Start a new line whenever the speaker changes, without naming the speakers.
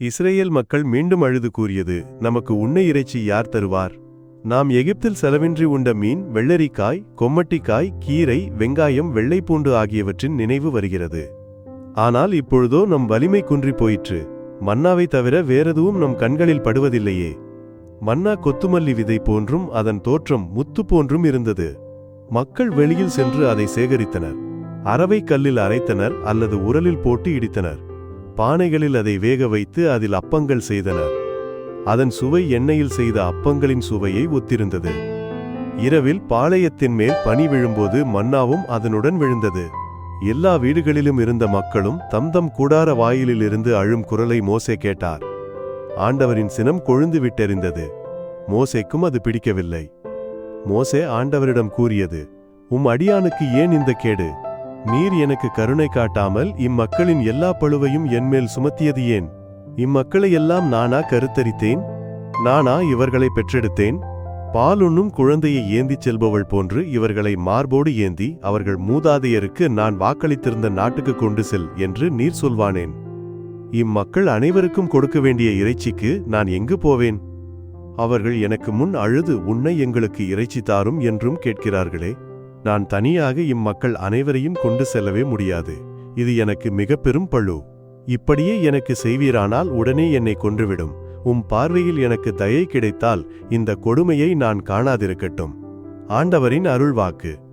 Israel மக்கள் மீண்டும் அழுது கூறியது நமக்கு உண்ண இறைச்சி யார் தருவார்? நாம் எகிப்தில் செலவின்றி உண்ட மீன் வெள்ளரிக்காய் கொம்மட்டிக்காய் கீரை வெங்காயம் வெள்ளைப்பூண்டு ஆகியவற்றின் நினைவு வருகிறது. ஆனால் இப்பொழுதோ நம் வலிமை குன்றிப் போயிற்று. மன்னாவை தவிர வேறெதுவும் நம் கண்களில் படுவதில்லையே. மன்னா கொத்துமல்லி விதை போன்றும் அதன் தோற்றம் முத்து போன்றும் இருந்தது. மக்கள் வெளியில் சென்று அதை சேகரித்தனர். அரவை கல்லில் அரைத்தனர் அல்லது உரலில் போட்டு இடித்தனர். பானைகளில் அதை வேக வைத்து அதில் அப்பங்கள் செய்தனர் அதன் சுவை எண்ணெயில் செய்த அப்பங்களின் சுவையை ஒத்திருந்தது. இரவில் பாளையத்தின் மேல் பனி விழும்போது மன்னாவும் அதனுடன் விழுந்தது. எல்லா வீடுகளிலும் இருந்த மக்களும் தம்தம் கூடார வாயிலில் இருந்து அழும் குரலை மோசே கேட்டார். ஆண்டவரின் சினம் கொழுந்து விட்டெறிந்தது. மோசேக்கும் அது பிடிக்கவில்லை. மோசே ஆண்டவரிடம் கூறியது உம் அடியானுக்கு ஏன் இந்த கேடு? நீர் எனக்கு கருணை காட்டாமல் இம்மக்களின் எல்லா பழுவையும் என்மேல் சுமத்தியது ஏன்? இம்மக்களையெல்லாம் நானா கருத்தரித்தேன்? நானா இவர்களை பெற்றெடுத்தேன்? பாலுண்ணும் குழந்தையை ஏந்திச் செல்பவள் போன்று இவர்களை மார்போடு ஏந்தி அவர்கள் மூதாதையருக்கு நான் வாக்களித்திருந்த நாட்டுக்கு கொண்டு செல் என்று நீர் சொல்வானேன். இம்மக்கள் அனைவருக்கும் கொடுக்க வேண்டிய இறைச்சிக்கு நான் எங்கு போவேன்? அவர்கள் எனக்கு முன் அழுது உன்னை எங்களுக்கு இறைச்சி தாரும் என்றும் கேட்கிறார்களே. நான் தனியாக இம்மக்கள் அனைவரையும் கொண்டு செல்லவே முடியாது. இது எனக்கு மிக பெரும் பழு இப்படியே எனக்கு செய்வீரானால் உடனே என்னை கொன்றுவிடும். உம் பார்வையில் எனக்கு தயை கிடைத்தால் இந்த கொடுமையை நான் காணாதிருக்கட்டும். ஆண்டவரின் அருள்வாக்கு.